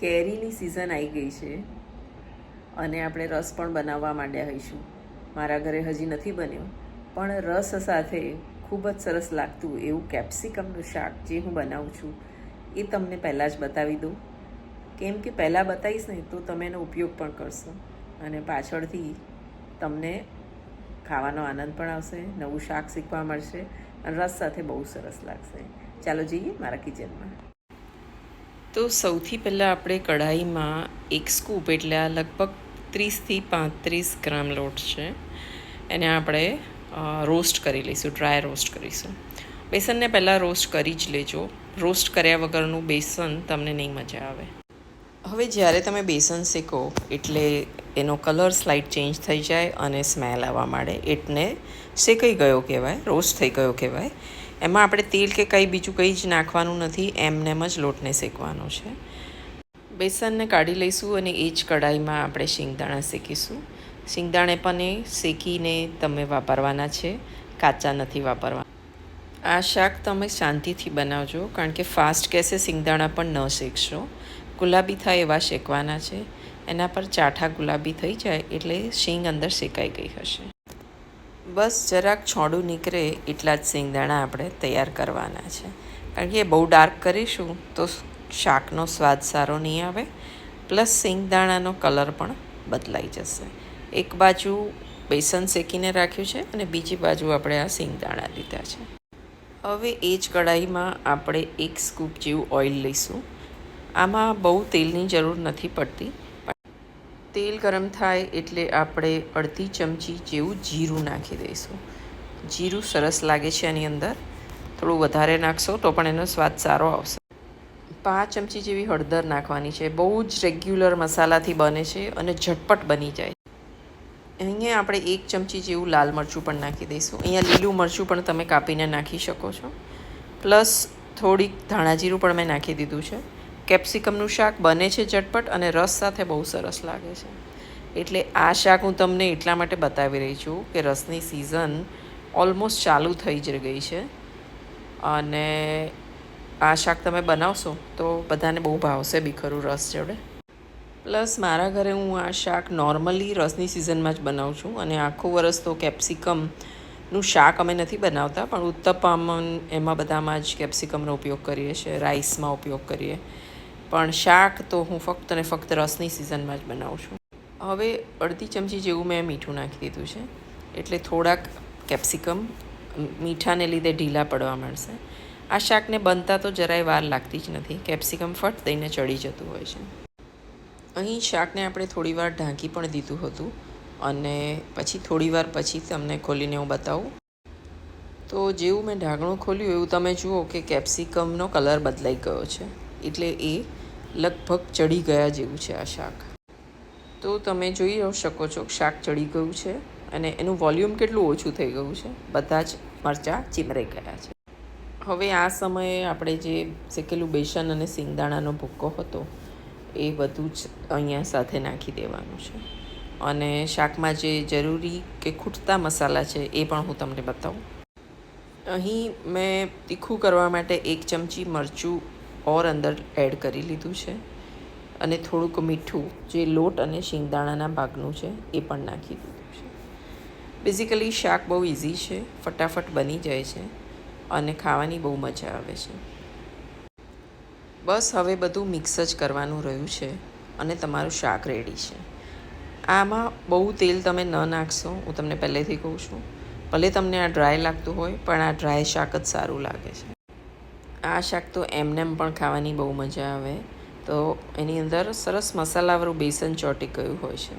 કેરીની સિઝન આવી ગઈ છે. અને આપણે રસ પણ બનાવવા માંડ્યા હોઈશું. મારા ઘરે હજી નથી બન્યો, પણ રસ સાથે ખૂબ જ સરસ લાગતું એવું કેપ્સિકમનું શાક જે હું બનાવું છું, એ તમને પહેલાં જ બતાવી દઉં. કેમ કે પહેલાં બતાવીશ ને તો તમે એનો ઉપયોગ પણ કરશો. અને પાછળથી તમને ખાવાનો આનંદ પણ આવશે, નવું શાક શીખવા મળશે, અને રસ સાથે બહુ સરસ લાગશે. ચાલો જઈએ મારા કિચનમાં તો સૌથી પહેલાં આપણે કઢાઈમાં એક સ્કૂપ, એટલે આ લગભગ ત્રીસથી પાંત્રીસ ગ્રામ લોટ છે, એને આપણે રોસ્ટ કરી લઈશું, ડ્રાય રોસ્ટ કરીશું. બેસનને પહેલાં રોસ્ટ કરી જ લેજો. રોસ્ટ કર્યા વગરનું બેસન તમને નહીં મજા આવે. હવે જ્યારે તમે બેસન શેકો, એટલે એનો કલર સ્લાઇટ ચેન્જ થઈ જાય અને સ્મેલ આવવા માંડે. એટલે શેકાઈ ગયો કહેવાય, રોસ્ટ થઈ ગયો કહેવાય. એમાં આપણે તેલ કે કંઈ બીજું કંઈ જ નાખવાનું નથી એમનેમ જ લોટને શેકવાનો છે. બેસનને કાઢી લઈશું અને એ જ કઢાઈમાં આપણે શિંગદાણા શેકીશું. શિંગદાણે પણ એ શેકીને તમે વાપરવાના છે, કાચા નથી વાપરવાના. આ શાક તમે શાંતિથી બનાવજો, કારણ કે ફાસ્ટ ગેસે સિંગદાણા પણ ન શેકશો. ગુલાબી થાય એવા શેકવાના છે. એના પર ચાઠા ગુલાબી થઈ જાય એટલે શીંગ અંદર શેકાઈ ગઈ હશે. બસ જરાક છોડું નીકળે એટલા જ શિંગદાણા આપણે તૈયાર કરવાના છે. કારણ કે એ બહુ ડાર્ક કરીશું તો શાકનો સ્વાદ સારો નહીં આવે, પ્લસ શિંગદાણાનો કલર પણ બદલાઈ જશે. એક બાજુ બેસન શેકીને રાખ્યું છે અને બીજી બાજુ આપણે આ શિંગદાણા લીધા છે. હવે એ જ કઢાઈમાં આપણે એક સ્કૂપ જેવું ઓઇલ લઈશું. આમાં બહુ તેલની જરૂર નથી પડતી. તેલ ગરમ થાય એટલે આપણે અડધી ચમચી જેવું જીરું નાખી દઈશું. જીરું સરસ લાગે છે એની અંદર. થોડું વધારે નાખશો તો પણ એનો સ્વાદ સારો આવશે. પાંચ ચમચી જેવી હળદર નાખવાની છે. બહુ જ રેગ્યુલર મસાલાથી બને છે અને ઝટપટ બની જાય. અહીંયા આપણે એક ચમચી જેવું લાલ મરચું પણ નાખી દઈશું. અહીંયા લીલું મરચું પણ તમે કાપીને નાખી શકો છો. પ્લસ થોડીક ધાણા જીરું પણ મેં નાખી દીધું છે. કેપ્સિકમનું શાક બને છે ઝટપટ અને રસ સાથે બહુ સરસ લાગે છે. એટલે આ શાક હું તમને એટલા માટે બતાવી રહી છું કે રસની સિઝન ઓલમોસ્ટ ચાલુ થઈ જ ગઈ છે. અને આ શાક તમે બનાવશો તો બધાને બહુ ભાવશે બી ખરું રસ જોડે. પ્લસ મારા ઘરે હું આ શાક નોર્મલી રસની સિઝનમાં જ બનાવું છું અને આખું વરસ તો કેપ્સિકમનું શાક અમે નથી બનાવતા પણ ઉત્તપમ એમાં બધામાં જ કેપ્સિકમનો ઉપયોગ કરીએ છીએ, રાઈસમાં ઉપયોગ કરીએ. પણ શાક તો હું ફક્ત અને ફક્ત રસની સિઝનમાં જ બનાવું છું. હવે અડધી ચમચી જેવું મેં મીઠું નાખી દીધું છે. એટલે થોડાક કેપ્સિકમ, મીઠાને લીધે ઢીલા પડવા માંડશે. આ શાકને બનતા તો જરાય વાર લાગતી જ નથી. કેપ્સિકમ ફટ દઈને ચડી જતું હોય છે. અહીં શાકને આપણે થોડી વાર ઢાંકી પણ દીધું હતું અને પછી થોડી વાર પછી તમને ખોલીને હું બતાવું. તો જેવું મેં ઢાંકણું ખોલ્યું એવું તમે જુઓ કે કેપ્સિકમનો કલર બદલાઈ ગયો છે. એટલે એ લગભગ ચડી ગયા જેવું છે આ શાક. તો તમે જોઈ શકો છો શાક ચડી ગયું છે અને એનું વોલ્યુમ કેટલું ઓછું થઈ ગયું છે. બધા જ મરચાં ચીમરાઈ ગયા છે. હવે આ સમયે આપણે જે શેકેલું બેસન અને સિંગદાણાનો ભૂક્કો હતો એ બધું જ અહીંયા સાથે નાખી દેવાનું છે. અને શાકમાં જે જરૂરી કે ખૂટતા મસાલા છે એ પણ હું તમને બતાવું. અહીં મેં તીખું કરવા માટે એક ચમચી મરચું ઓર અંદર એડ કરી લીધું છે. અને થોડુંક મીઠું, જે લોટ અને શિંગદાણાના ભાગનું છે, એ પણ નાખી દીધું છે. બેઝિકલી શાક બહુ ઇઝી છે, ફટાફટ બની જાય છે, અને ખાવાની બહુ મજા આવે છે. બસ હવે બધું મિક્સ જ કરવાનું રહ્યું છે, અને તમારું શાક રેડી છે. આમાં બહુ તેલ તમે ન નાખશો, હું તમને પહેલેથી કહું છું. ભલે તમને આ ડ્રાય લાગતું હોય, પણ આ ડ્રાય શાક જ સારું લાગે છે. આ શાક તો એમનેમ પણ ખાવાની બહુ મજા આવે. તો એની અંદર સરસ મસાલાવાળું બેસન ચોંટી ગયું હોય છે.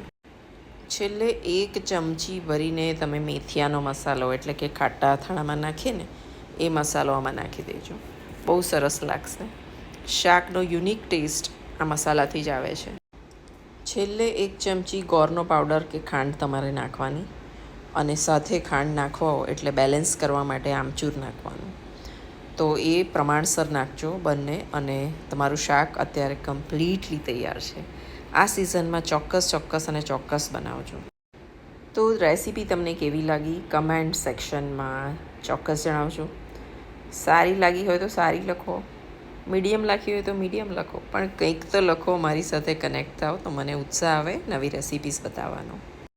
છેલ્લે એક ચમચી ભરીને તમે મેથિયાનો મસાલો એટલે કે ખાટા અથાણામાં નાખીએ ને એ મસાલો આમાં નાખી દેજો. બહુ સરસ લાગશે. શાકનો યુનિક ટેસ્ટ આ મસાલાથી જ આવે છે. છેલ્લે એક ચમચી ગોરનો પાવડર કે ખાંડ તમારે નાખવાની. અને સાથે ખાંડ નાખવો એટલે બેલેન્સ કરવા માટે આમચૂર નાખવાનું. તો એ પ્રમાણસર નાખજો બંને અને તમારું શાક અત્યારે કમ્પ્લીટલી તૈયાર છે. આ સિઝનમાં ચોક્કસ ચોક્કસ અને ચોક્કસ બનાવજો. તો રેસીપી તમને કેવી લાગી? કમેન્ટ સેક્શનમાં ચોક્કસ જણાવજો. સારી લાગી હોય તો સારી લખો. મીડિયમ લખી હોય તો મીડિયમ લખો. પણ કંઈક તો લખો, મારી સાથે કનેક્ટ થાઓ તો મને ઉત્સાહ આવે નવી રેસિપીઝ બતાવવાનો.